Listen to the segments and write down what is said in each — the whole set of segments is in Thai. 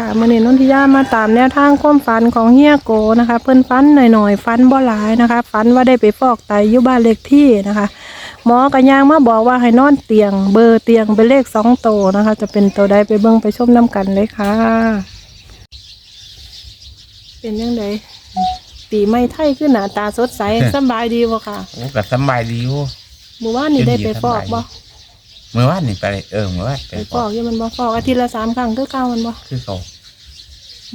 ค่ะมื่อนี้นนทิยามาตามแนวทางความฝันของเฮียโกนะคะ เพิ่นฝันหน่อยๆฝันบ่หลายนะคะฝันว่าได้ไปฟอกไตอยู่บ้านเลขที่นะคะ หมอกระยางมาบอกว่าให้นอนเตียง เบอร์เตียงเป็นเลขสองโตวนะคะ จะเป็นตัวใดไปเบิ่งไปชมน้ำกันเลยค่ะ เป็นยังไงปีไม่ไทยขึ้นหน้าตาสดใสสำบายดีบ่ค่ะโอ้ก็สำบายดีอยู่หมู่บ้านนี่ได้ไปฟอกบ่ เมื่อวานนี่ไปเออเมื่อวานไปไปฟฟออกกอยู่มันบ่ฟอกอาทิตย์ละสามครั้งคือเก่ามันบ่คือเขา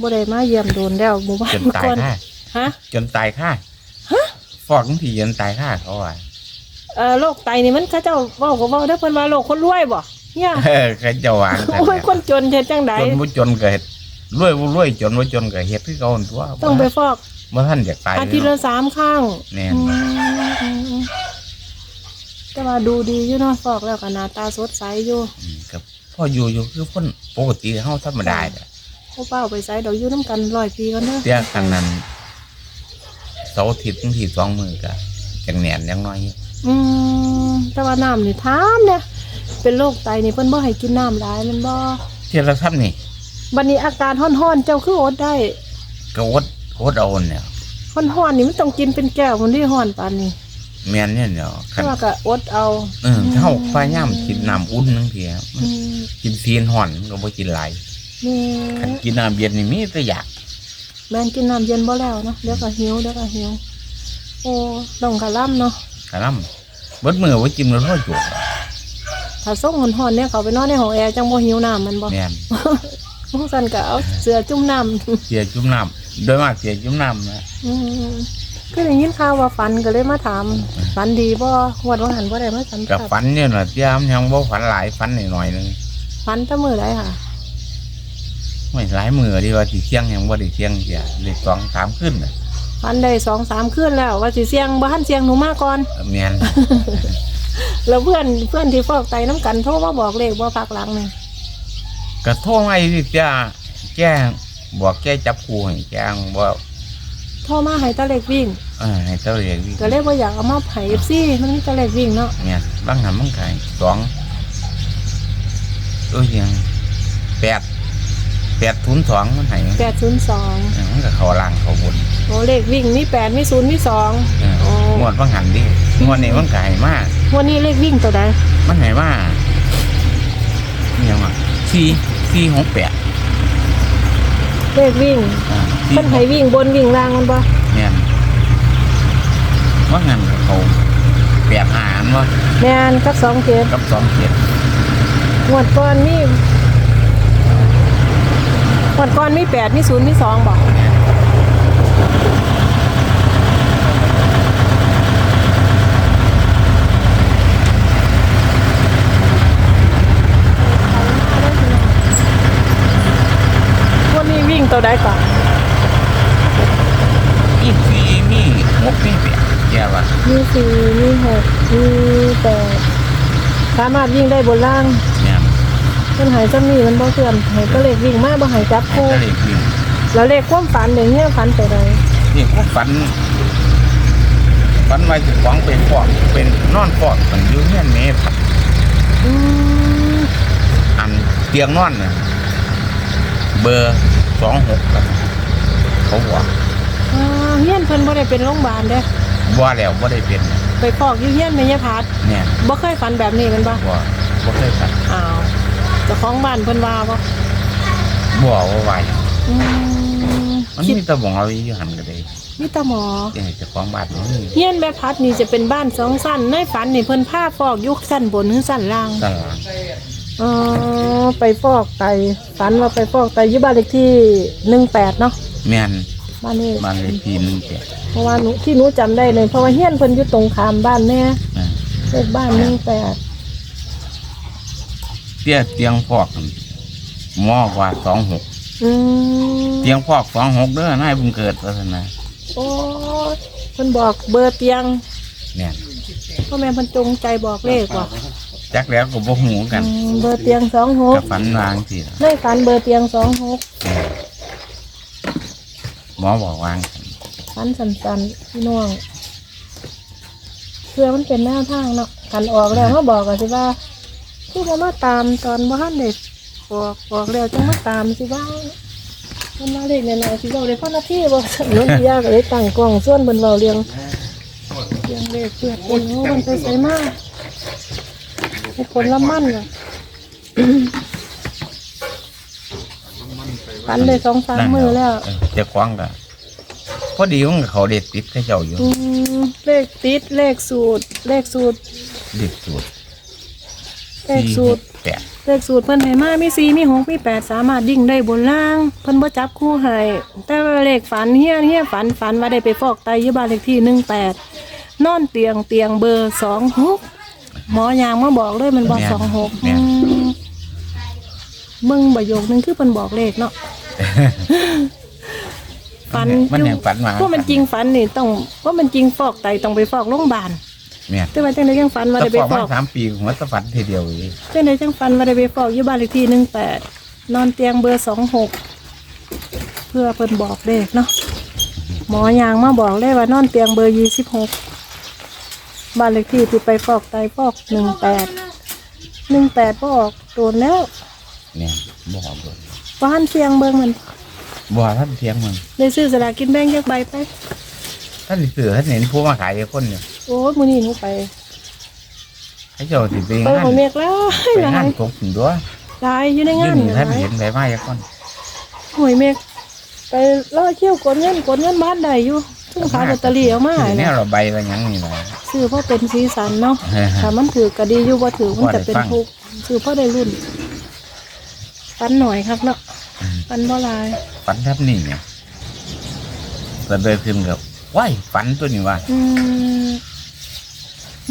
บ่ได้มาเยี่ยมโดนแล้วหมู่บ้านจนตายก่อนค่าฮะ จนตายค่าฟอกทั้งทีจนตายค่าเขาว่าเอ่อโรคไตนี่มันเขาเจ้าเว้าก็เว้าได้อเพิ่นว่าโรคคนรวยบ่เนี่ยเออเขาจะวางแต่โอ้ยคนจนเฮ็ดจังไดจนบ่จนก็เฮ็ดรวยบ่รวยจนบ่จนก็เฮ็ดคือเขาหั่นตัวต้องไปฟอก เมื่อท่านอยากตายอาทิตย์ละสามครั้งแน่นอืม แต่ว่าดูดีอยู่เนาะฟอกแล้วก็หน้าตาสดใสอยู่อืมกับพ่ออยู่อยู่คือคนปกติเฮาธรรมดาเนี่ย เขาเป้าไปใส่ดอกอยู่น้ำกันร้อยปีกันเด้อเตี้ยครั้งนั้นเสาร์อาทิตย์บางทีสองมื้อก็จังแหนนจังน้อยอืมแต่ว่าน้ำนี่ถามเนี่ยเป็นโรคไตนี่เพิ่นบ่ให้กินน้ำหลายแมันบ่เที่ยละทับนี่บัดนี้อาการห้อนๆเจ้าคืออดได้ก็อดอดเอาเนี่ยห้อนๆนี่มันต้องกินเป็นแก้วมันที่ห้อนปานนี้ แม่นเนี่ยเนาะคัแต่นว่าก็อดเอาเออถ้าเราพยายามกินน้ำอุ่นทั้งทีอะมันอืมกินซีนห่อนมันก็บ่กินหลายนี่คันกินน้ำเย็นนี่มีแต่อยากแม่นกินน้ำเย็นบ่แล้วเนาะเดี๋ยวก็หิวเดี๋ยวก็หิวโอ้ต้องกะล่ำเนาะกะลำเบิดมือว่าจิ้มแล้วร้อยจุกถ้าส่งหอนๆเนี่ยเขาไปนอนในห้องแอร์จังบ่หิวน้ำมันบ่แม่นพวกสันก็เอาเสือจุ่มน้ำเสียจุ่มน้ำโดยมากเสียจุ่มน้ำนะ อืม ก็ได้ยินข่าวว่าฝันก็เลยมาถามฝันดีบ่งวดว่าหันบ่ได้มาสัมกับผัสฝันเนี่ยน่ะเตี้ยมนยังบ่ฝันหลายฝันหน่อยๆนึงฝันแตะมือได้ค่ะ ไม่หลายมือดีว่าสิเที่ยงยังบ่ได้เที่ยงเสียเลขสองสามขึ้นน่ะฝันได้สองสามคืนแล้ว ว่าสิเสียงบ่ทันเสียงหนูมาก่อนแม่นแล้วเพื่อนเพื่อนที่ฟอกไตน้ำกันโทรมาบอกเลขบ่พักหลังนี่ก็โทรมาอีกเตี้ยแจ้งบอกแกจับคู่ให้แจ้งว่า โทรมาให้ตะเลขวิ่งเออให้เจ้าเรียกวิ่งก็เลยบ่อยากเอามาให้ FC มันมีตะเลขวิ่งเนาะเนี่ยบางหันบางไก่สองตัวยังแปดแปดทุนสองมันไหน802เออมันก็เขาล่างเขาบนโอ้เลขวิ่งมี8มี0มี2เออโอ้งวดบางหันดิงวดนี้มันไก่มาก วันนี้เลขวิ่งตัวใดมันไหนมานี่ยังอะสี่สี่หกแปด เลขวิ่งอ่าสี่เพิ่นให้วิ่งบนวิ่งล่างมันบ่เนี่ยบางหันก็เขาแปดหารวะแม่นกับ2เกตกับสองเจ็ดงวดก่อนมีงวดก่อนมี8มี0มี2บ่วันนี้วิ่ง ตัวใดก่อนมีสี่มีหกมีแปดแย่ว่ะมีสี่มีหกมีแปดสามารถวิ่งได้บนล่างเนี่ยมันหายจะมีมันบ่เสื่อมหายก็เลขวิ่งมากบ่หายจับให้คู่ทะเลวิ่งแล้วเลขความฝันอย่างเงี้ยฝันไปเลยนี่ผมฝันฝันว่าจะหวังเป็นฟอกเป็นนอนฟอกกันอยู่เนี่ยเมตรอืมอันเตียงนอนเนี่ยเบอร์ สองหกครับเขาบอกอ่าเฮียนเพิ่นบ่ได้เป็นโรงพยาบาลเด้ว่าแล้วว่าได้เป็นไปฟอกอยู่เฮียนแม่ยาพัดเนี่ยบ่เคยฝันแบบนี้แมันบ่ว่าว่าเคยฝันอ้าวเจ้าของบ้านเพิ่นว่าบ่บ่ว่าไหวอืมมันคิดมีแตะบองเอาอยู่หันกันเลยมีแต่หมอที่ให้เจ้าของบ้านนี่เฮียนแม่พัดนี่จะเป็นบ้านสองชั้นในฝันนี่เพิ่นพาฟอกอยู่ชั้นบนหรือชั้นล่างตลาด อ๋อไปฟอกไตฝันว่าไปฟอกไตอยู่บ้านเลขที่หนึ่งแปดเนาะแม่นบ้านนี้บ้านเลขที่หนึงแปดเพราะว่าหนูที่หนูจำได้เลยเพราะว่าเฮียนเพิ่นอยู่ตรงขามบ้านแม่อ่าเลขบ้านหนึ่งแปดเตี้ยเตียงฟอกหมอกว่าสองหกอืมเตียงฟอกสองหกเด้อนายบุญเกิดพัฒนาโอ้ยเพิ่นบอกเบอร์เตียงเนี่ยพ่อแม่เพิ่นจงใจบอกเลขว่ะ จักแล้วก็บ่หูกันอืมเบอร์เตียงสองหกกับฝันวางสิล่ะในฝันเบอร์เตียงสองหกหมอบอกวางกันฝันสั้นๆพี่น้องเพื่อมันเป็นแนวทางเนาะกันออกแล้วมาบอกกันสิว่าคือมามาตามตอนบ้านเด็กบอกบอกแล้วจังมาตามสิว่ามันมาเล็กหน่อยๆสิเราได้พ่อหน้าที่บ่สนุนยากเลยตั้งกล้องส่วนเบิ่นเว้าเรียงเรียงเลขเพื่อคนโอ้มันไปใส่มา ให้ผลละมันน่ะปันเลยสองสามมือแล้วเออเจะคว้างกันพอดีของเขาเด็ดติดเขาเจ้าอยู่ อืมเลขติดเลขสูตร เลขสูตร เด็ดสูตรเลขสูตร แปดเลขสูตรเพิ่นให้มามีสี่มีหกมีแปดสามารถดิ่งได้บนล่าง เพิ่นบ่จับคู่ให้แต่ว่าเลขฝันเฮียเฮียฝันฝันว่าได้ไปฟอกไตอยู่บ้านเลขที่หนึ่งแปดนอนเตียงเตียงเบอร์สองหก หมอยางมาบอกเลยมันบอกสองหกเบิ่งประโยคนึงคือเพิ่นบอกเลขเนาะ ฝันมันแห่งฝันมาพวกมันจริงฝันนี่ต้องว่ามันจริงฟอกไตต้องไปฟอกโรงพยาบาลเนี่ยแต่ว่าจังไดยังฝันว่าแต่ได้ไปฟอกฟมาอกสามปีหัวตะฝันทีเดียวเองจังไดจังฝันว่าได้ไปฟอกอยู่บ้านเลขที่หนึ่งแปดนอนเตียงเบอร์สองหกเพื่อเพิ่นบอกเลขเนาะหมอยางมาบอกเลยว่านอนเตียงเบอร์ยี่สิบหก บ้านเลขที่ที่ไปฟอกไตฟอกหนึ่งแปดหนึ่งแปดก็ออกโดนแล้วเนี่ยบ่หอมเลยบ้านเสียงเบิ่งมันบ่ท่านเทียงมันได้ซื้อสลากกินแบ่งยักใบไป ท่านสิเสือท่านเห็นผู้มาขายคนเนี่ยโอ้ยมื้อนี้หนูไปเขาเจ้าสิไปไปงานของเมฆแล้วไปหลางานยกบถึงด้วยหลายอยู่ในงายื่นนหท่านลายเห็นไปมาอย่างคนหวยเมฆไปล่อเที่ยวกดเงินกดเงินบ้านใดอยู่ ทุ่งขายลอตเตอรี่เอามาคือให้แนนะวเราใบอะไรยังนี่แหละซื้อเพราะเป็นสีสันเนาะถ้ามันถือก็ดีอยู่บ่ถือมันจะเป็นทุกข์ซื้อเพราะได้รุ่นปันหน่อยครับเนาะปันบ่หลาย ฝันทับนี่เนี่ยเราเดินขึ้นกับว้ายฝันตัวนี้ว่า อืม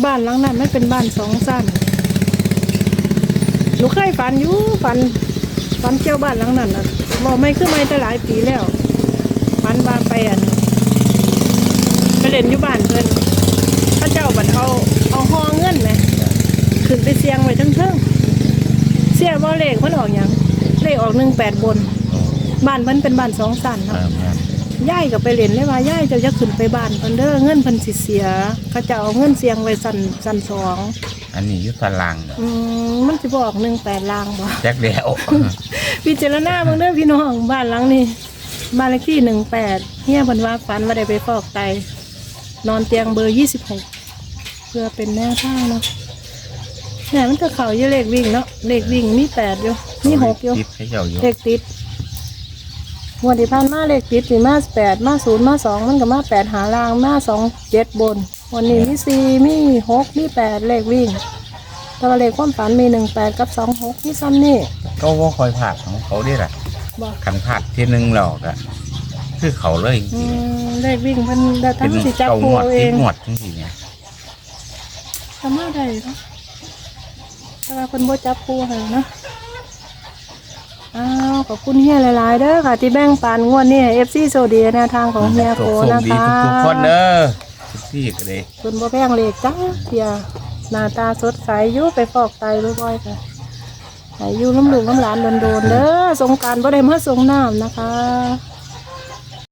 บ้านหลังนั้นไม่เป็นบ้านสองสั้นหนูเคยฝันอยู่ฝันฝันเที่ยวบ้านหลังนั้นน่ะบอกไม่คือไม่แต่หลายปีแล้วฝันบานไปอัน ไปเล่นอยู่บ้านเพิ่นพระเจ้าบัดเอาเอาห้องเงินไหมขึ้นไปเสียงไว้ทั้งเทิงเสียว่าเลขมันออกอย่างเลขออกหนึ่งแปดบน บ้านมันเป็นบ้านสองสั้นเอเนาะอแม่นย่ายก็ไปเล่นเลยว่าย่ายเจะจะขึ้นไปบ้านเพิ่นเด้อเงินเพิ่นสิเสียเขาจะเอาเงินเสียงไว้สั่นสั่นสองอันนี้อยุทธลางเนอะอืมมันสิบอกหนึ่งแปดลางบ่แจ็คเดียวพิจารณาเบิ่งเด้อพี่น้องบ้านหลังนี้บ้านเลขที่หนึ่งแปดเฮียเพิ่นว่าฝันว่าได้ไปฟอกไต นอนเตียงเบอร์ยี่สิบหกเพื่อเป็นแนวทางเนาะเนี่ยมันก็เข่าอยู่เลขวิ่งเนาะเลขวิ่งมีแปดอยู่มีหกอยู่ติดให้เจ้าอยู่เลขติดงวดที่ผ่านมาเลขติดสิมาแปดมาศูนย์มาสองมันก็มาแปดหาลางมาสองเจ็ดบน วันนี้มีสี่มีหกมีแปดเลขวิ่งแต่ว่าเลขความฝันมีหนึ่งแปดกับสองหกมีซ้ำนี่ก็ว่าคอยผาดของเขาได้ละบอกขันผาดทีนึงหรอกอะ คือเขาเลยจอืริงมเลขวิ่งมันได้ๆทั้เป็นงสิจับเก้าคูงวดเอาเอติดงงวดทั้งทีเนี่ยสามารถได้เนาะแต่ว่าคนบ่จับคูให้เนาะอ้าวขอบคุณเฮียหลาย ๆ เด้อค่ะ ที่แบ่งปันงวดนี้เอฟซีโซเดียแนวทางของเฮียโกส่งนะดีคะ ทุกๆคนเด้อทุกที่ก็เลยคุณบ่แพงเลขจ้าเทียหน้าตาสดใสอยู่ไปฟอกไตบ่อยๆค่ะให้อยู่น้ำลูกน้ำหลานโดนๆเด้อสงกรารบ่ได้มาสงน้ำนะคะ